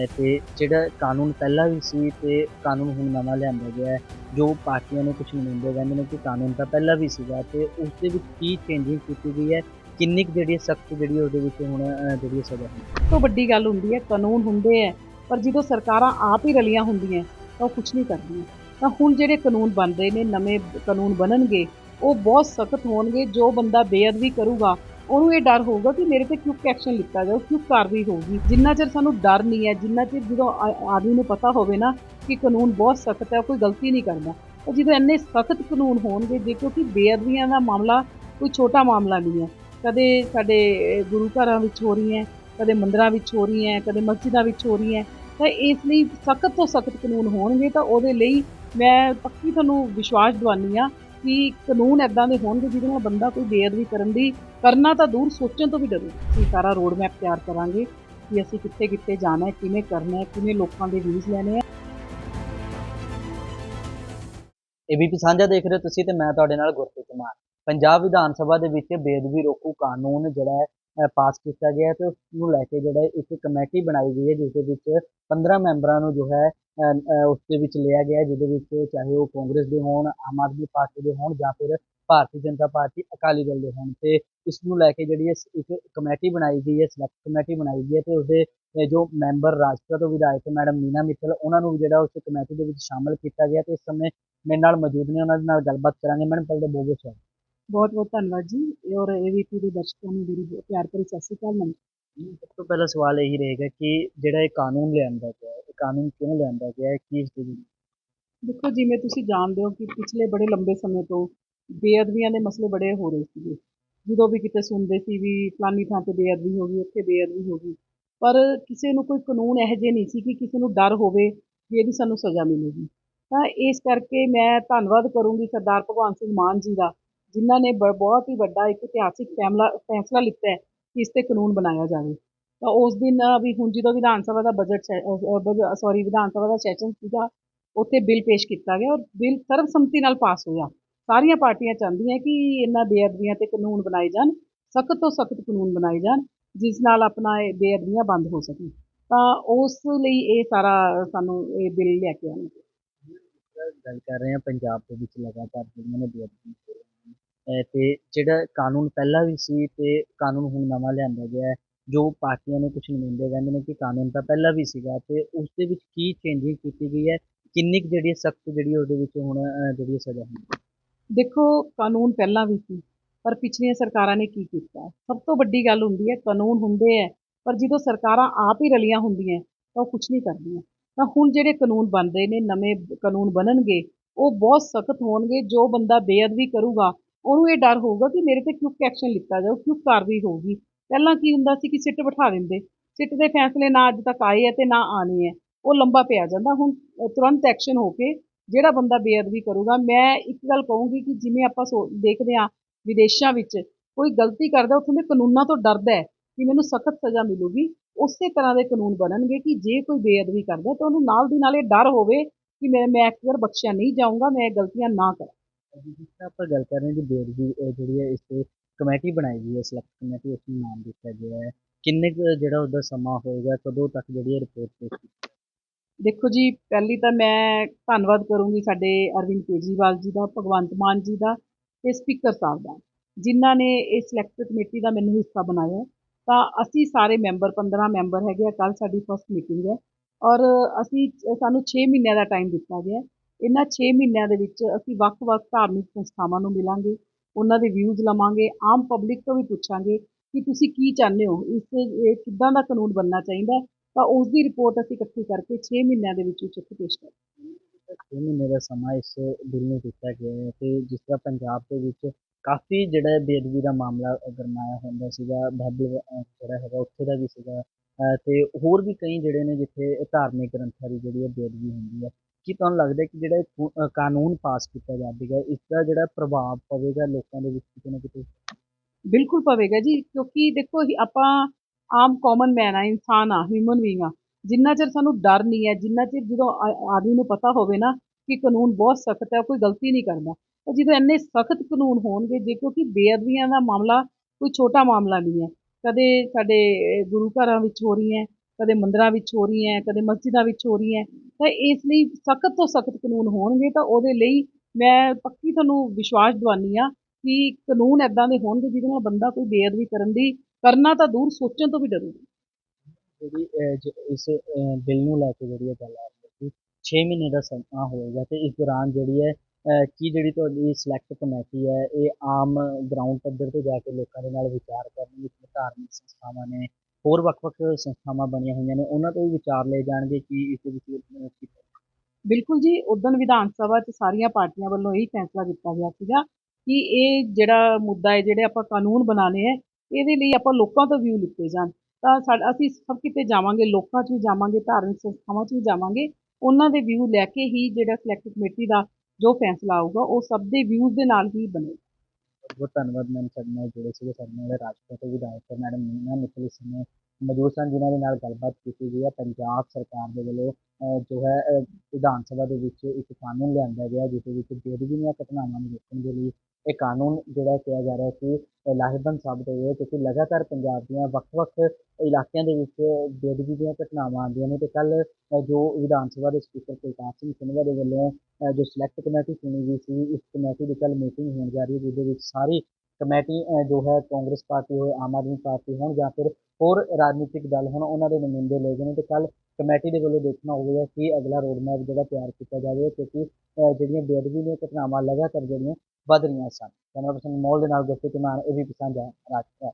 ਹੈ ਤੇ ਜਿਹੜਾ ਕਾਨੂੰਨ ਪਹਿਲਾਂ ਵੀ ਸੀ ਤੇ ਕਾਨੂੰਨ ਹੁਣ ਨਵਾਂ ਲਿਆਂਦਾ ਗਿਆ ਹੈ, ਜੋ ਪਾਰਟੀਆਂ ਨੇ ਕੁਝ ਨੁਮਾਇੰਦੇ ਕਹਿੰਦੇ ਨੇ ਕਿ ਕਾਨੂੰਨ ਤਾਂ ਪਹਿਲਾਂ ਵੀ ਸੀਗਾ ਤੇ ਉਸ ਦੇ ਵਿੱਚ ਕੀ ਚੇਂਜਿੰਗ ਕੀਤੀ ਗਈ ਹੈ, ਕਿੰਨੀ ਕੁ ਜਿਹੜੀ ਸਖਤ ਜਿਹੜੀ ਉਹਦੇ ਵਿੱਚ ਹੁਣ ਜਿਹੜੀ ਸਜ਼ਾ ਹੈ? ਸਭ ਤੋਂ ਵੱਡੀ ਗੱਲ ਹੁੰਦੀ ਹੈ, ਕਾਨੂੰਨ ਹੁੰਦੇ ਹੈ, ਪਰ ਜਦੋਂ ਸਰਕਾਰਾਂ ਆਪ ਹੀ ਰਲੀਆਂ ਹੁੰਦੀਆਂ, ਤਾਂ ਉਹ ਕੁਝ ਨਹੀਂ ਕਰਦੀਆਂ। ਤਾਂ ਹੁਣ ਜਿਹੜੇ ਕਾਨੂੰਨ ਬਣ ਰਹੇ ਨੇ, ਨਵੇਂ ਕਾਨੂੰਨ ਬਣਨਗੇ, ਉਹ ਬਹੁਤ ਸਖਤ ਹੋਣਗੇ, ਜੋ ਬੰਦਾ ਬੇਅਦਬੀ ਕਰੂਗਾ ਉਹਨੂੰ ਇਹ ਡਰ ਹੋਊਗਾ ਕਿ ਮੇਰੇ ਤੇ ਕਿਉਂ ਐਕਸ਼ਨ ਲਿੱਤਾ ਜਾਊ ਕਿਉਂ ਕਾਰਵਾਈ ਹੋਊਗੀ। ਜਿੰਨਾ ਚਿਰ ਸਾਨੂੰ ਡਰ ਨਹੀਂ ਹੈ, ਜਿੰਨਾ ਚਿਰ ਜਦੋਂ ਆ- ਆਦਮੀ ਨੂੰ ਪਤਾ ਹੋਵੇ ਨਾ ਕਿ ਕਾਨੂੰਨ ਬਹੁਤ ਸਖਤ ਹੈ ਕੋਈ ਗਲਤੀ ਨਹੀਂ ਕਰਦਾ। ਤਾਂ ਜਦੋਂ ਇੰਨੇ ਸਖਤ ਕਾਨੂੰਨ ਹੋਣਗੇ, ਜੇ ਕਿਉਂਕਿ ਬੇਅਦਬੀਆਂ ਦਾ ਮਾਮਲਾ ਕੋਈ ਛੋਟਾ ਮਾਮਲਾ ਨਹੀਂ ਹੈ। ਕਦੇ ਸਾਡੇ ਗੁਰੂ ਘਰਾਂ ਵਿੱਚ ਹੋ ਰਹੀਆਂ, ਕਦੇ ਮੰਦਰਾਂ ਵਿੱਚ ਹੋ ਰਹੀਆਂ, ਕਦੇ ਮਸਜਿਦਾਂ ਵਿੱਚ ਹੋ ਰਹੀਆਂ, ਤਾਂ ਇਸ ਲਈ ਸਖਤ ਤੋਂ ਸਖਤ ਕਾਨੂੰਨ ਹੋਣਗੇ, ਤਾਂ ਉਹਦੇ ਲਈ ਮੈਂ ਪੱਕੀ ਤੁਹਾਨੂੰ ਵਿਸ਼ਵਾਸ ਦਿਵਾਉਂਦੀ ਆ ਕਿ ਕਾਨੂੰਨ ਐਦਾਂ ਦੇ ਹੋਣਗੇ ਜਿਹਦੇ ਨਾਲ ਬੰਦਾ ਕੋਈ ਬੇਅਦਬੀ ਕਰਨ ਦੀ ਕਰਨਾ ਤਾਂ ਦੂਰ ਸੋਚਣ ਤੋਂ ਵੀ ਡਰੂ ਅਸੀਂ ਸਾਰਾ ਰੋਡ ਮੈਪ ਤਿਆਰ ਕਰਾਂਗੇ ਕਿ ਅਸੀਂ ਕਿੱਥੇ ਕਿੱਥੇ ਜਾਣਾ ਹੈ, ਕਿਵੇਂ ਕਰਨਾ ਹੈ, ਕਿਵੇਂ ਲੋਕਾਂ ਦੇ ਵਿਊਜ਼ ਲੈਣੇ ਆ ਏਬੀਪੀ ਸਾਂਝਾ ਦੇਖ ਰਹੇ ਹੋ ਤੁਸੀਂ ਤੇ ਮੈਂ ਤੁਹਾਡੇ ਨਾਲ ਗੁਰਪ੍ਰੀਤ ਕੁਮਾਰ। ਪੰਜਾਬ ਵਿਧਾਨ ਸਭਾ ਦੇ ਵਿੱਚ ਬੇਅਦਬੀ ਰੋਕੂ ਕਾਨੂੰਨ ਜਿਹੜਾ ਹੈ ਪਾਸ ਕੀਤਾ ਗਿਆ ਤੇ ਉਸ ਨੂੰ ਲੈ ਕੇ ਜਿਹੜਾ ਇੱਕ ਕਮੇਟੀ ਬਣਾਈ ਗਈ ਹੈ, ਜਿਸ ਦੇ ਵਿੱਚ 15 ਮੈਂਬਰਾਂ ਨੂੰ ਜੋ ਹੈ ਉਸ ਦੇ ਵਿੱਚ ਲਿਆ ਗਿਆ ਜਿਹਦੇ ਵਿੱਚ ਚਾਹੇ ਉਹ ਕਾਂਗਰਸ ਦੇ ਹੋਣ ਆਮ ਆਦਮੀ ਪਾਰਟੀ ਦੇ ਹੋਣ ਜਾਂ ਫਿਰ ਭਾਰਤੀ ਜਨਤਾ ਪਾਰਟੀ ਅਕਾਲੀ ਦਲ ਦੇ ਹੋਣ। ਤੇ ਇਸ ਨੂੰ ਲੈ ਕੇ ਜਿਹੜੀ ਹੈ ਇੱਕ ਕਮੇਟੀ ਬਣਾਈ ਗਈ ਹੈ ਸਿਲੈਕਟ ਕਮੇਟੀ ਬਣਾਈ ਗਈ ਹੈ ਤੇ ਉਸਦੇ ਜੋ ਮੈਂਬਰ ਰਾਜਪੁਰਾ ਤੋਂ ਵਿਧਾਇਕ ਮੈਡਮ ਮੀਨਾ ਮਿੱਤਲ ਉਹਨਾਂ ਨੂੰ ਜਿਹੜਾ ਉਸ ਕਮੇਟੀ ਦੇ ਵਿੱਚ ਸ਼ਾਮਲ ਕੀਤਾ ਗਿਆ ਤੇ ਇਸ ਸਮੇਂ ਮੇਰੇ ਨਾਲ ਮੌਜੂਦ ਨੇ ਉਹਨਾਂ ਦੇ ਨਾਲ ਗੱਲਬਾਤ ਕਰਾਂਗੇ। ਮੈਡਮ ਪਹਿਲੇ ਬਹੁਤ ਬਹੁਤ ਸਵਾਗਤ। ਬਹੁਤ ਬਹੁਤ ਧੰਨਵਾਦ ਜੀ। ਔਰ ਏਵੀਪੀ ਦੇ ਦਰਸ਼ਕਾਂ ਨੂੰ ਮੇਰੀ ਪਿਆਰ ਭਰੀ ਸਤਿ ਸ਼੍ਰੀ ਅਕਾਲ ਨਮਸਕਾਰ ਸਭ ਤੋਂ ਪਹਿਲਾ ਸਵਾਲ ਇਹੀ ਰਹੇਗਾ ਕਿ ਜਿਹੜਾ ਇਹ ਕਾਨੂੰਨ ਲਿਆਂਦਾ ਗਿਆ ਕਾਨੂੰਨ ਕਿਉਂ ਲਿਆਂਦਾ ਗਿਆ ਹੈ? ਕੀ ਇਸ ਦੀ ਦੇਖੋ ਜਿਵੇਂ ਤੁਸੀਂ ਜਾਣਦੇ ਹੋ ਕਿ ਪਿਛਲੇ ਬੜੇ ਲੰਬੇ ਸਮੇਂ ਤੋਂ ਬੇਅਦਬੀਆਂ ਦੇ ਮਸਲੇ ਬੜੇ ਹੋ ਰਹੇ ਸੀਗੇ। ਜਦੋਂ ਵੀ ਕਿਤੇ ਸੁਣਦੇ ਸੀ ਵੀ ਫਲਾਨੀ ਥਾਂ ਤੇ ਬੇਅਦਬੀ ਹੋ ਗਈ, ਉੱਥੇ ਬੇਅਦਬੀ ਹੋ ਗਈ। ਪਰ ਕਿਸੇ ਨੂੰ ਕੋਈ ਕਾਨੂੰਨ ਇਹੋ ਜਿਹੇ ਨਹੀਂ ਸੀ ਕਿ ਕਿਸੇ ਨੂੰ ਡਰ ਹੋਵੇ ਵੀ ਇਹਦੀ ਸਾਨੂੰ ਸਜ਼ਾ ਮਿਲੇਗੀ। ਤਾਂ ਇਸ ਕਰਕੇ ਮੈਂ ਧੰਨਵਾਦ ਕਰੂੰਗੀ ਸਰਦਾਰ ਭਗਵਾਨ ਸਿੰਘ ਮਾਨ ਜੀ ਦਾ, ਜਿਨ੍ਹਾਂ ਨੇ ਬ- ਬਹੁਤ ਹੀ ਵੱਡਾ ਇੱਕ ਇਤਿਹਾਸਿਕ ਫੈਸਲਾ ਫੈਸਲਾ ਲਿੱਤਾ ਹੈ ਕਿ ਇਸ ਤੇ ਕਾਨੂੰਨ ਬਣਾਇਆ ਜਾਵੇ। ਤਾਂ ਉਸ ਦਿਨ ਵੀ ਹੁਣ ਜਦੋਂ ਵਿਧਾਨ ਸਭਾ ਦਾ ਬਜਟ ਸੌਰੀ ਵਿਧਾਨ ਸਭਾ ਦਾ ਸੈਸ਼ਨ ਸੀਗਾ, ਉੱਥੇ ਬਿੱਲ ਪੇਸ਼ ਕੀਤਾ ਗਿਆ ਔਰ ਬਿੱਲ ਸਰਬਸੰਮਤੀ ਨਾਲ ਪਾਸ ਹੋਇਆ। ਸਾਰੀਆਂ ਪਾਰਟੀਆਂ ਚਾਹੁੰਦੀਆਂ ਕਿ ਇਹਨਾਂ ਬੇਅਦਬੀਆਂ ਤੇ ਕਾਨੂੰਨ ਬਣਾਏ ਜਾਣ, ਸਖਤ ਤੋਂ ਸਖਤ ਕਾਨੂੰਨ ਬਣਾਏ ਜਾਣ, ਜਿਸ ਨਾਲ ਆਪਣਾ ਇਹ ਬੇਅਦਬੀਆਂ ਬੰਦ ਹੋ ਸਕਣ। ਤਾਂ ਉਸ ਲਈ ਇਹ ਸਾਰਾ ਸਾਨੂੰ ਇਹ ਬਿੱਲ ਲੈ ਕੇ ਆਉਣਾ। ਗੱਲ ਕਰ ਰਹੇ ਹਾਂ, ਪੰਜਾਬ ਦੇ ਵਿੱਚ ਲਗਾਤਾਰ ਜਿਹੜੀਆਂ ਨੇ ਬੇਅਦਬੀ ਤੇ ਜਿਹੜਾ ਕਾਨੂੰਨ ਪਹਿਲਾਂ ਵੀ ਸੀ ਤੇ ਕਾਨੂੰਨ ਹੁਣ ਨਵਾਂ ਲਿਆਂਦਾ ਗਿਆ ਹੈ ਜੋ ਪਾਰਟੀਆਂ ਨੇ ਕੁਛ ਨੁਮਾਇੰਦੇ ਕਹਿੰਦੇ ਨੇ ਕਿ ਕਾਨੂੰਨ ਤਾਂ ਪਹਿਲਾਂ ਵੀ ਸੀਗਾ ਅਤੇ ਉਸ ਦੇ ਵਿੱਚ ਕੀ ਚੇਂਜਿੰਗ ਕੀਤੀ ਗਈ ਹੈ, ਕਿੰਨੀ ਕੁ ਜਿਹੜੀ ਸਖਤ ਜਿਹੜੀ ਉਹਦੇ ਵਿੱਚ ਹੁਣ ਜਿਹੜੀ ਸਜ਼ਾ ਹੁੰਦੀ ਦੇਖੋ, ਕਾਨੂੰਨ ਪਹਿਲਾਂ ਵੀ ਸੀ, ਪਰ ਪਿਛਲੀਆਂ ਸਰਕਾਰਾਂ ਨੇ ਕੀ ਕੀਤਾ? ਸਭ ਤੋਂ ਵੱਡੀ ਗੱਲ ਹੁੰਦੀ ਹੈ, ਕਾਨੂੰਨ ਹੁੰਦੇ ਹੈ, ਪਰ ਜਦੋਂ ਸਰਕਾਰਾਂ ਆਪ ਹੀ ਰਲੀਆਂ ਹੁੰਦੀਆਂ, ਤਾਂ ਉਹ ਕੁਛ ਨਹੀਂ ਕਰਦੀਆਂ। ਤਾਂ ਹੁਣ ਜਿਹੜੇ ਕਾਨੂੰਨ ਬਣ ਰਹੇ ਨੇ, ਨਵੇਂ ਕਾਨੂੰਨ ਬਣਨਗੇ, ਉਹ ਬਹੁਤ ਸਖਤ ਹੋਣਗੇ, ਜੋ ਬੰਦਾ ਬੇਅਦਬੀ ਕਰੂਗਾ, ਉਹਨੂੰ ਇਹ ਡਰ ਹੋਊਗਾ ਕਿ ਮੇਰੇ ਤੇ ਕਿਉਂ ਐਕਸ਼ਨ ਲਿੱਤਾ ਜਾਊ, ਕਿਉਂ ਕਾਰਵਾਈ ਹੋਊਗੀ। ਪਹਿਲਾਂ ਕੀ ਹੁੰਦਾ ਸੀ ਕਿ ਸਿੱਟ ਬਿਠਾ ਦਿੰਦੇ, ਸਿੱਟ ਦੇ ਫੈਸਲੇ ਨਾ ਅੱਜ ਤੱਕ ਆਏ ਹੈ ਅਤੇ ਨਾ ਆਉਣੇ ਹੈ ਉਹ ਲੰਬਾ ਪਿਆ ਜਾਂਦਾ। ਹੁਣ ਤੁਰੰਤ ਐਕਸ਼ਨ ਹੋ ਕੇ ਜਿਹੜਾ ਬੰਦਾ ਬੇਅਦਬੀ ਕਰੂਗਾ, ਮੈਂ ਇੱਕ ਗੱਲ ਕਹੂੰਗੀ ਕਿ ਜਿਵੇਂ ਆਪਾਂ ਸੋ- ਦੇਖਦੇ ਹਾਂ ਵਿਦੇਸ਼ਾਂ ਵਿੱਚ ਕੋਈ ਗਲਤੀ ਕਰਦਾ, ਉੱਥੋਂ ਦੇ ਕਾਨੂੰਨਾਂ ਤੋਂ ਡਰਦਾ ਕਿ ਮੈਨੂੰ ਸਖਤ ਸਜ਼ਾ ਮਿਲੂਗੀ, ਉਸੇ ਤਰ੍ਹਾਂ ਦੇ ਕਾਨੂੰਨ ਬਣਨਗੇ ਕਿ ਜੇ ਕੋਈ ਬੇਅਦਬੀ ਕਰਦਾ ਤਾਂ ਉਹਨੂੰ ਨਾਲ ਦੀ ਨਾਲ ਇਹ ਡਰ ਹੋਵੇ ਕਿ ਮੈਂ ਮੈਂ ਅਕਸਰ ਬਖਸ਼ਿਆ ਨਹੀਂ ਜਾਊਂਗਾ, ਮੈਂ ਗਲਤੀਆਂ ਨਾ ਕਰਾਂ। ਜਿਸ ਤਰ੍ਹਾਂ ਆਪਾਂ ਗੱਲ ਕਰ ਰਹੇ ਹਾਂ ਜੀ ਬੇਅਦਬੀ ਜਿਹੜੀ ਹੈ, ਇਸ ਤੇ ਕਮੇਟੀ ਬਣਾਈ ਗਈ ਹੈ ਸਿਲੈਕਟ ਕਮੇਟੀ, ਉਸ ਨੂੰ ਨਾਮ ਦਿੱਤਾ ਗਿਆ ਹੈ। ਕਿੰਨੇ ਕੁ ਜਿਹੜਾ ਉਹਦਾ ਸਮਾਂ ਹੋਏਗਾ, ਕਦੋਂ ਤੱਕ ਜਿਹੜੀ ਇਹ ਰਿਪੋਰਟ ਪੇਸ਼ ਦੇਖੋ ਜੀ, ਪਹਿਲੀ ਤਾਂ ਮੈਂ ਧੰਨਵਾਦ ਕਰੂੰਗੀ ਸਾਡੇ ਅਰਵਿੰਦ ਕੇਜਰੀਵਾਲ ਜੀ ਦਾ, ਭਗਵੰਤ ਮਾਨ ਜੀ ਦਾ ਤੇ ਸਪੀਕਰ ਸਾਹਿਬ ਦਾ, ਜਿਨ੍ਹਾਂ ਨੇ ਇਹ ਸਿਲੈਕਟ ਕਮੇਟੀ ਦਾ ਮੈਨੂੰ ਹਿੱਸਾ ਬਣਾਇਆ ਤਾਂ ਅਸੀਂ ਸਾਰੇ ਮੈਂਬਰ 15 ਮੈਂਬਰ ਹੈਗੇ ਆ ਕੱਲ ਸਾਡੀ ਫਸਟ ਮੀਟਿੰਗ ਹੈ ਔਰ ਅਸੀਂ ਸਾਨੂੰ 6 ਮਹੀਨਿਆਂ ਦਾ ਟਾਈਮ ਦਿੱਤਾ ਗਿਆ ਇਹਨਾਂ 6 ਮਹੀਨਿਆਂ ਦੇ ਵਿੱਚ ਅਸੀਂ ਵੱਖ-ਵੱਖ ਧਾਰਮਿਕ ਸੰਸਥਾਵਾਂ ਨੂੰ ਮਿਲਾਂਗੇ। ਉਹਨਾਂ ਦੇ ਵਿਊਜ਼ ਲਵਾਂਗੇ ਆਮ ਪਬਲਿਕ ਤੋਂ ਵੀ ਪੁੱਛਾਂਗੇ ਕਿ ਤੁਸੀਂ ਕੀ ਚਾਹੁੰਦੇ ਹੋ ਇਸ ਇਹ ਕਿੱਦਾਂ ਦਾ ਕਾਨੂੰਨ ਬਣਨਾ ਚਾਹੀਦਾ ਤਾਂ ਉਸ ਦੀ ਰਿਪੋਰਟ ਅਸੀਂ ਇਕੱਠੀ ਕਰਕੇ 6 ਮਹੀਨਿਆਂ ਦੇ ਵਿੱਚ ਵਿੱਚ ਪੇਸ਼ ਕਰਾਂਗੇ। ਛੇ ਮਹੀਨੇ ਦਾ ਸਮਾਂ ਇਸ ਬਿੱਲ ਨੂੰ ਦਿੱਤਾ ਗਿਆ ਹੈ ਤੇ ਜਿਸ ਤਰ੍ਹਾਂ ਪੰਜਾਬ ਦੇ ਵਿੱਚ ਕਾਫੀ ਜਿਹੜਾ ਬੇਅਦਬੀ ਦਾ ਮਾਮਲਾ ਗਰਮਾਇਆ ਹੁੰਦਾ ਸੀਗਾ ਬਾਬਲ ਜਿਹੜਾ ਹੈਗਾ ਉੱਥੇ ਦਾ ਵੀ ਸੀਗਾ ਅਹ, ਤੇ ਹੋਰ ਵੀ ਕਈ ਜਿਹੜੇ ਨੇ ਜਿੱਥੇ ਧਾਰਮਿਕ ਗ੍ਰੰਥਾਂ ਦੀ ਜਿਹੜੀ ਹੈ ਬੇਅਦਬੀ ਹੁੰਦੀ ਹੈ ਕੀ ਤੁਹਾਨੂੰ ਲੱਗਦਾ ਕਿ ਜਿਹੜਾ ਇਹ ਕਾਨੂੰਨ ਪਾਸ ਕੀਤਾ ਜਾਵੇਗਾ, ਇਸ ਦਾ ਜਿਹੜਾ ਪ੍ਰਭਾਵ ਪਵੇਗਾ ਲੋਕਾਂ ਦੇ ਵਿੱਚ ਕਿਤੇ ਨਾ ਕਿਤੇ? ਬਿਲਕੁਲ ਪਵੇਗਾ ਜੀ, ਕਿਉਂਕਿ ਦੇਖੋ ਆਪਾਂ ਆਮ ਕਾਮਨ ਮੈਨ ਆ, ਇਨਸਾਨ ਆ ਹਿਊਮਨ ਬੀਇੰਗ ਆ, ਜਿੰਨਾ ਚਿਰ ਸਾਨੂੰ ਡਰ ਨਹੀਂ ਹੈ, ਜਿੰਨਾ ਚਿਰ ਜਦੋਂ ਆ- ਆਦਮੀ ਨੂੰ ਪਤਾ ਹੋਵੇ ਨਾ ਕਿ ਕਾਨੂੰਨ ਬਹੁਤ ਸਖਤ ਹੈ ਕੋਈ ਗਲਤੀ ਨਹੀਂ ਕਰਦਾ। ਤਾਂ ਜਦੋਂ ਇੰਨੇ ਸਖਤ ਕਾਨੂੰਨ ਹੋਣਗੇ, ਜੇ ਕਿਉਂਕਿ ਬੇਅਦਬੀਆਂ ਦਾ ਮਾਮਲਾ ਕੋਈ ਛੋਟਾ ਮਾਮਲਾ ਨਹੀਂ ਹੈ, ਕਦੇ ਸਾਡੇ ਗੁਰੂ ਘਰਾਂ ਵਿੱਚ ਹੋ ਰਹੀ ਹੈ ਕਦੇ ਮੰਦਰਾਂ ਵਿੱਚ ਹੋ ਰਹੀ ਹੈ, ਕਦੇ ਮਸਜਿਦਾਂ ਵਿੱਚ ਹੋ ਰਹੀ ਹੈ। ਤਾਂ ਇਸ ਲਈ ਸਖਤ ਤੋਂ ਸਖਤ ਕਾਨੂੰਨ ਹੋਣਗੇ ਤਾਂ ਉਹਦੇ ਲਈ ਮੈਂ ਪੱਕੀ ਤੁਹਾਨੂੰ ਵਿਸ਼ਵਾਸ ਦਿਵਾਉਂਦੀ ਹਾਂ ਕਿ ਕਾਨੂੰਨ ਐਦਾਂ ਦੇ ਹੋਣਗੇ ਜਿਹਦੇ ਨਾਲ ਬੰਦਾ ਕੋਈ ਬੇਅਦਬੀ ਕਰਨ ਦੀ ਕਰਨਾ ਤਾਂ ਦੂਰ ਸੋਚਣ ਤੋਂ ਵੀ ਡਰੂਗਾ ਜਿਹੜੀ ਇਸ ਬਿੱਲ ਨੂੰ ਲੈ ਕੇ ਜਿਹੜੀ ਇਹ ਗੱਲ ਆ ਰਹੀ ਹੈ 6 ਮਹੀਨੇ ਦਾ ਸਮਾਂ ਹੋਏਗਾ ਤੇ ਇਸ ਦੌਰਾਨ ਜਿਹੜੀ ਹੈ ਕੀ ਜਿਹੜੀ ਤੁਹਾਡੀ ਸਿਲੈਕਟ ਕਮੇਟੀ ਹੈ ਇਹ ਆਮ ਗਰਾਊਂਡ ਪੱਧਰ ਤੇ ਜਾ ਕੇ ਲੋਕਾਂ ਦੇ ਨਾਲ ਵਿਚਾਰ ਕਰਨ ਧਾਰਮਿਕ ਸੰਸਥਾਵਾਂ ਨੇ ਹੋਰ ਵੱਖ-ਵੱਖ ਸੰਸਥਾਵਾਂ ਬਣੀਆਂ ਹੋਈਆਂ ਨੇ, ਉਹਨਾਂ ਤੋਂ ਵੀ ਵਿਚਾਰ ਲਏ ਜਾਣਗੇ ਕਿ ਇਸ ਦੇ ਵਿੱਚ ਬਿਲਕੁਲ ਜੀ ਉਦੋਂ ਵਿਧਾਨ ਸਭਾ 'ਚ ਸਾਰੀਆਂ ਪਾਰਟੀਆਂ ਵੱਲੋਂ ਇਹੀ ਫੈਸਲਾ ਕੀਤਾ ਗਿਆ ਸੀਗਾ ਕਿ ਇਹ ਜਿਹੜਾ ਮੁੱਦਾ ਹੈ, ਜਿਹੜੇ ਆਪਾਂ ਕਾਨੂੰਨ ਬਣਾਉਣੇ ਹੈ, ਇਹਦੇ ਲਈ ਆਪਾਂ ਲੋਕਾਂ ਤੋਂ ਵਿਊ ਲਿੱਤੇ ਜਾਣ। ਤਾਂ ਸਾਡਾ, ਅਸੀਂ ਸਭ ਕਿਤੇ ਜਾਵਾਂਗੇ, ਲੋਕਾਂ 'ਚ ਵੀ ਜਾਵਾਂਗੇ, ਧਾਰਮਿਕ ਸੰਸਥਾਵਾਂ 'ਚ ਵੀ ਜਾਵਾਂਗੇ, ਉਹਨਾਂ ਦੇ ਵਿਊ ਲੈ ਕੇ ਹੀ ਜਿਹੜਾ ਸਿਲੈਕਟ ਕਮੇਟੀ ਦਾ ਜੋ ਫੈਸਲਾ ਆਊਗਾ, ਉਹ ਸਭ ਦੇ ਵਿਊਜ਼ ਦੇ ਨਾਲ ਹੀ ਬਣੇ ਬਹੁਤ ਧੰਨਵਾਦ ਮੈਮ ਸਾਡੇ ਨਾਲ ਜੁੜੇ ਸੀਗੇ ਸਾਡੇ ਨਾਲ ਰਾਜਪਾਲ ਵਿਧਾਇਕ ਮੈਡਮ ਮੀਨਾ ਮਿੱਤਲ ਸਿੰਘ ਮੌਜੂਦ ਸਨ ਜਿਨ੍ਹਾਂ ਦੇ ਨਾਲ ਗੱਲਬਾਤ ਕੀਤੀ ਗਈ ਹੈ ਪੰਜਾਬ ਸਰਕਾਰ ਦੇ ਵੱਲੋਂ ਅਹ, ਜੋ ਹੈ ਅਹ, ਵਿਧਾਨ ਸਭਾ ਦੇ ਵਿੱਚ ਇੱਕ ਕਾਨੂੰਨ ਲਿਆਂਦਾ ਗਿਆ ਜਿਸ ਦੇ ਵਿੱਚ ਬੇਅਦਬੀ ਦੀਆਂ ਘਟਨਾਵਾਂ ਨੂੰ ਰੋਕਣ ਦੇ ਲਈ ਇਹ ਕਾਨੂੰਨ ਜਿਹੜਾ ਕਿਹਾ ਜਾ ਰਿਹਾ ਕਿ ਲਾਹੇਵੰਦ ਸਾਬਤ ਹੋਇਆ ਕਿਉਂਕਿ ਲਗਾਤਾਰ ਪੰਜਾਬ ਦੀਆਂ ਵੱਖ-ਵੱਖ ਇਲਾਕਿਆਂ ਦੇ ਵਿੱਚ ਬੇਅਦਬੀ ਦੀਆਂ ਘਟਨਾਵਾਂ ਆਉਂਦੀਆਂ ਨੇ ਤੇ ਕੱਲ ਜੋ ਵਿਧਾਨ ਸਭਾ ਦੇ ਸਪੀਕਰ ਕੁਲਤਾਰ ਸਿੰਘ ਸੰਧਵਾ ਦੇ ਵੱਲੋਂ ਜੋ ਸਿਲੈਕਟ ਕਮੇਟੀ ਚੁਣੀ ਗਈ ਸੀ, ਇਸ ਕਮੇਟੀ ਦੀ ਕੱਲ ਮੀਟਿੰਗ ਹੋਣ ਜਾ ਰਹੀ ਹੈ, ਜਿਹਦੇ ਵਿੱਚ ਸਾਰੀ ਕਮੇਟੀ ਜੋ ਹੈ ਕਾਂਗਰਸ ਪਾਰਟੀ ਹੋਏ, ਆਮ ਆਦਮੀ ਪਾਰਟੀ ਹੋਣ ਜਾਂ ਫਿਰ ਹੋਰ ਰਾਜਨੀਤਿਕ ਦਲ ਹੋਣ, ਉਹਨਾਂ ਦੇ ਨੁਮਾਇੰਦੇ ਲਏ ਗਏ ਨੇ ਤੇ ਕੱਲ ਕਮੇਟੀ ਦੇ ਵੱਲੋਂ ਦੇਖਣਾ ਹੋਵੇਗਾ ਕਿ ਅਗਲਾ ਰੋਡ ਮੈਪ ਜਿਹੜਾ ਤਿਆਰ ਕੀਤਾ ਜਾਵੇ, ਕਿਉਂਕਿ ਜਿਹੜੀਆਂ ਬੇਅਦਬੀ ਦੀਆਂ ਘਟਨਾਵਾਂ ਲਗਾਤਾਰ ਜਿਹੜੀਆਂ ਵੱਧ ਰਹੀਆਂ ਸਨ। ਕੈਮਰਾ ਪਰਸਨ ਮੋਲ ਦੇ ਨਾਲ ਗੁਰਪ੍ਰੀਤ ਮਾਨ ਇਹ ਵੀ ਪਸੰਦ ਹੈ ਰਾਜਪਾਲ